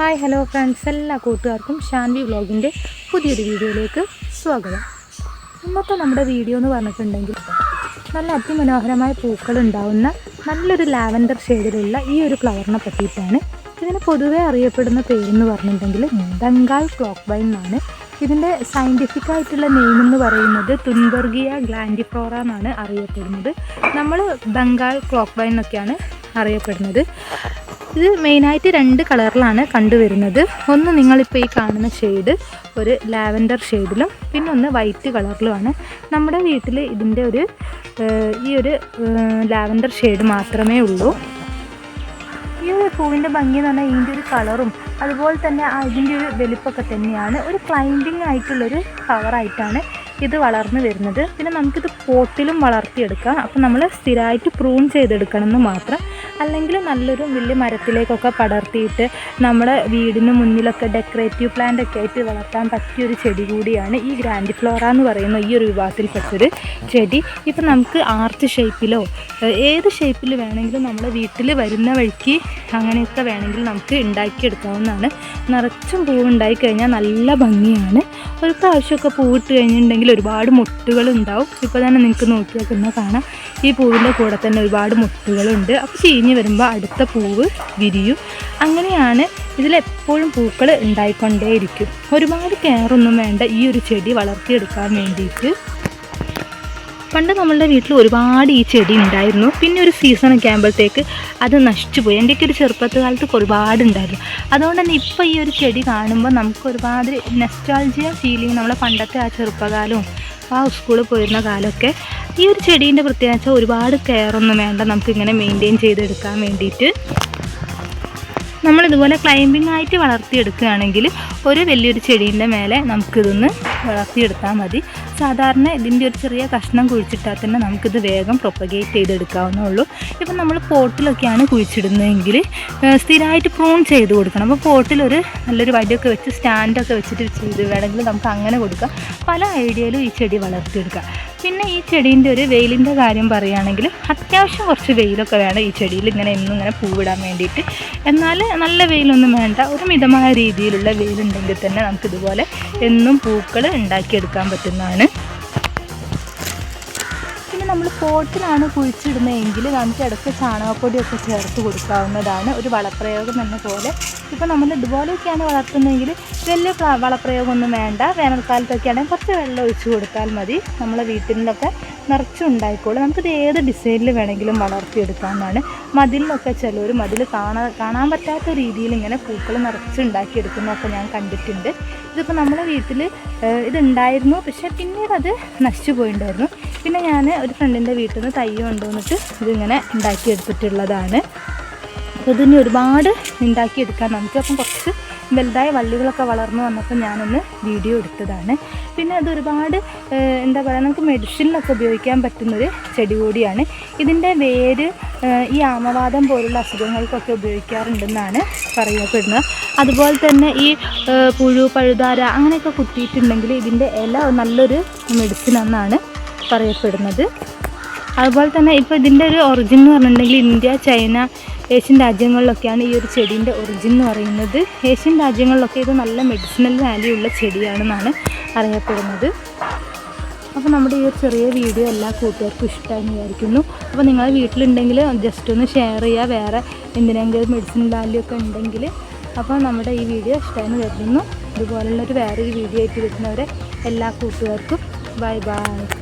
Hi hello friends എല്ലാ കൂട്ടുകാർക്കും ഷാൻവി വ്ളോഗിന്റെ പുതിയൊരു വീഡിയോയിലേക്ക് സ്വാഗതം. ഇന്നത്തെ നമ്മുടെ വീഡിയോ എന്ന് പറഞ്ഞിട്ടുണ്ടെങ്കിൽ നല്ല അതിമനോഹരമായ പൂക്കൾ ഉണ്ടാവുന്ന നല്ലൊരു ലാവൻഡർ ഷെയ്ഡിലുള്ള ഈ ഒരു ഫ്ലവറിനെ പറ്റിയിട്ടാണ് ഇതിന് പൊതുവെ അറിയപ്പെടുന്ന പേരെന്ന് പറഞ്ഞിട്ടുണ്ടെങ്കിൽ ബംഗാൾ ക്ലോക്ക് വൈൻ എന്നാണ്. ഇതിന്റെ സയന്റിഫിക് ആയിട്ടുള്ള നെയിം എന്ന് പറയുന്നത് തുൻബർഗിയ ഗ്ലാൻഡിഫ്ലോറ എന്നാണ് അറിയപ്പെടുന്നത്. നമ്മൾ ബംഗാൾ ക്ലോക്ക് വൈൻ എന്നൊക്കെയാണ് അറിയപ്പെടുന്നത്. ഇത് മെയിനായിട്ട് രണ്ട് കളറിലാണ് കണ്ടുവരുന്നത്. ഒന്ന് നിങ്ങളിപ്പോൾ ഈ കാണുന്ന ഷെയ്ഡ് ഒരു ലാവൻഡർ ഷെയ്ഡിലും പിന്നെ ഒന്ന് വൈറ്റ് കളറിലുമാണ്. നമ്മുടെ വീട്ടിൽ ഇതിന്റെ ഒരു ഈ ഒരു ലാവൻഡർ ഷെയ്ഡ് മാത്രമേ ഉള്ളൂ. ഈ ഒരു പൂവിന്റെ ഭംഗി എന്ന് പറഞ്ഞാൽ ഇതിന്റെ ഒരു കളറും അതുപോലെ തന്നെ അതിന്റെ ഒരു വലിപ്പമൊക്കെ തന്നെയാണ്. ഒരു ക്ലൈമ്പിംഗ് ആയിട്ടുള്ളൊരു കവറായിട്ടാണ് ഇത് വളർന്നു വരുന്നത്. പിന്നെ നമുക്കിത് പോട്ടിലും വളർത്തിയെടുക്കാം. അപ്പോൾ നമ്മൾ സ്ഥിരമായിട്ട് പ്രൂൺ ചെയ്തെടുക്കണം എന്ന് മാത്രം അല്ലെങ്കിൽ നല്ലൊരു വലിയ മരത്തിലേക്കൊക്കെ പടർത്തിയിട്ട് നമ്മുടെ വീടിന് മുന്നിലൊക്കെ ഡെക്കറേറ്റീവ് പ്ലാന്റ് ഒക്കെ ആയിട്ട് വളർത്താൻ പറ്റിയൊരു ചെടി കൂടിയാണ് ഈ ഗ്രാൻഡ് ഫ്ലോറ എന്ന് പറയുന്ന ഈ ഒരു വിഭാഗത്തിൽപ്പെട്ടൊരു ചെടി. ഇപ്പം നമുക്ക് ആർച്ച് ഷേപ്പിലോ ഏത് ഷേപ്പിൽ വേണമെങ്കിലും നമ്മുടെ വീട്ടിൽ വരുന്ന വഴിക്ക് അങ്ങനെയൊക്കെ വേണമെങ്കിൽ നമുക്ക് ഉണ്ടാക്കിയെടുക്കാവുന്നതാണ്. നിറച്ചും പൂവുണ്ടായി കഴിഞ്ഞാൽ നല്ല ഭംഗിയാണ്. ഒരു പ്രാവശ്യമൊക്കെ പൂവിട്ട് കഴിഞ്ഞിട്ടുണ്ടെങ്കിൽ ഒരുപാട് മുട്ടുകൾ ഉണ്ടാവും ഇപ്പോൾ തന്നെ നിങ്ങൾക്ക് നോക്കിയാൽ തന്നെ കാണാം. ഈ പൂവിന്റെ കൂടെ തന്നെ ഒരുപാട് മുട്ടുകളുണ്ട്. അപ്പോൾ ചീഞ്ഞ് വരുമ്പോൾ അടുത്ത പൂവ് വിരിയും. അങ്ങനെയാണ് ഇതിലെപ്പോഴും പൂക്കൾ ഉണ്ടായിക്കൊണ്ടേയിരിക്കും. ഒരുപാട് കെയറൊന്നും വേണ്ട ഈ ഒരു ചെടി വളർത്തിയെടുക്കാൻ വേണ്ടിയിട്ട്. പണ്ട് നമ്മളുടെ വീട്ടിൽ ഒരുപാട് ഈ ചെടി ഉണ്ടായിരുന്നു. പിന്നെ ഒരു സീസൺ ഒക്കെ ആകുമ്പോഴത്തേക്ക് അത് നശിച്ചു പോയി എന്റെയൊക്കെ ഒരു ചെറുപ്പത്തെ കാലത്ത് ഒരുപാട് ഉണ്ടായിരുന്നു. അതുകൊണ്ട് തന്നെ ഇപ്പോൾ ഈ ഒരു ചെടി കാണുമ്പോൾ നമുക്ക് ഒരുപാട് നെസ്റ്റാൾജിയ ഫീലിംഗ് നമ്മളെ പണ്ടത്തെ ആ ചെറുപ്പകാലവും ആ സ്കൂളിൽ പോയിരുന്ന കാലമൊക്കെ ഈ ഒരു ചെടീന്റെ പ്രത്യേകത വെച്ചാൽ ഒരുപാട് കെയറൊന്നും വേണ്ട. നമുക്കിങ്ങനെ മെയിന്റെയിൻ ചെയ്തെടുക്കാൻ വേണ്ടിയിട്ട്. നമ്മളിതുപോലെ ക്ലൈമ്പിംഗ് ആയിട്ട് വളർത്തിയെടുക്കുകയാണെങ്കിൽ ഒരു വലിയൊരു ചെടീന്റെ മേലെ നമുക്കിതൊന്ന് വളർത്തിയെടുത്താൽ മതി. സാധാരണ ഇതിന്റെ ഒരു ചെറിയ കഷ്ണം കുഴിച്ചിട്ടാൽ തന്നെ നമുക്കിത് വേഗം പ്രൊപ്പഗേറ്റ് ചെയ്തെടുക്കാവുന്നേ ഉള്ളൂ ഇപ്പം നമ്മൾ പോട്ടിലൊക്കെയാണ് കുഴിച്ചിടുന്നതെങ്കിൽ സ്ഥിരമായിട്ട് പ്രൂൺ ചെയ്ത് കൊടുക്കണം. അപ്പോൾ പോട്ടിലൊരു നല്ലൊരു വടിയൊക്കെ വെച്ച് സ്റ്റാൻഡൊക്കെ വെച്ചിട്ട് ചെയ്ത് വേണമെങ്കിൽ നമുക്ക് അങ്ങനെ കൊടുക്കാം. പല ഐഡിയയിലും ഈ ചെടി വളർത്തിയെടുക്കാം. പിന്നെ ഈ ചെടീന്റെ ഒരു വെയിലിന്റെ കാര്യം പറയുകയാണെങ്കിൽ അത്യാവശ്യം കുറച്ച് വെയിലൊക്കെ വേണം ഈ ചെടിയിൽ ഇങ്ങനെ എന്നും ഇങ്ങനെ പൂവിടാൻ വേണ്ടിയിട്ട്. എന്നാൽ നല്ല വെയിലൊന്നും വേണ്ട. ഒരു മിതമായ രീതിയിലുള്ള വെയിലുണ്ടെങ്കിൽ തന്നെ നമുക്കിതുപോലെ എന്നും പൂക്കൾ ഉണ്ടാക്കിയെടുക്കാൻ പറ്റുന്നതാണ്. പിന്നെ നമ്മൾ പോട്ടിലാണ് കുഴിച്ചിടുന്നതെങ്കിൽ നമുക്ക് ഇടയ്ക്ക് ചാണകപ്പൊടിയൊക്കെ ചേർത്ത് കൊടുക്കാവുന്നതാണ് ഒരു വളപ്രയോഗം എന്ന പോലെ. ഇപ്പോൾ നമ്മൾ ഇതുപോലെയൊക്കെയാണ് വളർത്തുന്നതെങ്കിൽ വലിയ വളപ്രയോഗമൊന്നും വേണ്ട. വേനൽക്കാലത്തൊക്കെയാണെങ്കിൽ കുറച്ച് വെള്ളം ഒഴിച്ചു കൊടുത്താൽ മതി. നമ്മളെ വീട്ടിൽ നിന്നൊക്കെ നിറച്ചുണ്ടായിക്കോളും നമുക്കിത് ഏത് ഡിസൈനിൽ വേണമെങ്കിലും വളർത്തിയെടുക്കാവുന്നതാണ്. ചില ചിലർ മതിൽ കാണാൻ കാണാൻ പറ്റാത്ത രീതിയിൽ ഇങ്ങനെ പൂക്കൾ നിറച്ചുണ്ടാക്കിയെടുക്കുന്നതൊക്കെ ഞാൻ കണ്ടിട്ടുണ്ട്. ഇതിപ്പോൾ നമ്മുടെ വീട്ടിൽ ഇതുണ്ടായിരുന്നു. പക്ഷേ പിന്നീട് അത് നശിച്ചു പോയിട്ടുണ്ടായിരുന്നു. പിന്നെ ഞാൻ ഒരു ഫ്രണ്ടിന്റെ വീട്ടിൽ നിന്ന് തൈ കൊണ്ടുവന്നിട്ട് ഇതിങ്ങനെ ഉണ്ടാക്കിയെടുത്തിട്ടുള്ളതാണ്. അപ്പോൾ ഇതിന് ഒരുപാട് ഉണ്ടാക്കിയെടുക്കാൻ നമുക്ക് അപ്പം കുറച്ച് വലുതായ വള്ളികളൊക്കെ വളർന്നു വന്നപ്പോൾ ഞാനൊന്ന് വീഡിയോ എടുത്തതാണ്. പിന്നെ അത് ഒരുപാട് എന്താ പറയുക നമുക്ക് മെഡിസിനിലൊക്കെ ഉപയോഗിക്കാൻ പറ്റുന്നൊരു ചെടി കൂടിയാണ്. ഇതിന്റെ വേര് ഈ ആമവാദം പോലുള്ള അസുഖങ്ങൾക്കൊക്കെ ഉപയോഗിക്കാറുണ്ടെന്നാണ് പറയപ്പെടുന്നത്. അതുപോലെ തന്നെ ഈ പുഴു പഴുതാര അങ്ങനെയൊക്കെ കുത്തിയിട്ടുണ്ടെങ്കിൽ ഇതിന്റെ ഇല നല്ലൊരു മെഡിസിൻ എന്നാണ് പറയപ്പെടുന്നത്. അതുപോലെ തന്നെ ഇപ്പോൾ ഇതിന്റെ ഒരു ഒറിജിൻ എന്ന് പറഞ്ഞിട്ടുണ്ടെങ്കിൽ ഇന്ത്യ ചൈന ഏഷ്യൻ രാജ്യങ്ങളിലൊക്കെയാണ് ഈ ഒരു ചെടീന്റെ ഒറിജിൻ എന്ന് പറയുന്നത്. ഏഷ്യൻ രാജ്യങ്ങളിലൊക്കെ ഇത് നല്ല മെഡിസിനൽ വാല്യൂ ഉള്ള ചെടിയാണെന്നാണ് അറിയപ്പെടുന്നത്. അപ്പോൾ നമ്മുടെ ഈ ഒരു ചെറിയ വീഡിയോ എല്ലാ കൂട്ടുകാർക്കും ഇഷ്ടമാണെന്ന് വിചാരിക്കുന്നു. അപ്പോൾ നിങ്ങൾ വീട്ടിലുണ്ടെങ്കിൽ ജസ്റ്റ് ഒന്ന് ഷെയർ ചെയ്യുക. വേറെ എന്തിനെങ്കിലും മെഡിസിൻ വാല്യൂ ഒക്കെ ഉണ്ടെങ്കിൽ അപ്പോൾ നമ്മുടെ ഈ വീഡിയോ ഇഷ്ടമായെന്ന് കരുതുന്നു. ഇതുപോലുള്ളൊരു വേറൊരു വീഡിയോ ആയിട്ട് വരുന്നവരെ എല്ലാ കൂട്ടുകാർക്കും ബൈ ബൈ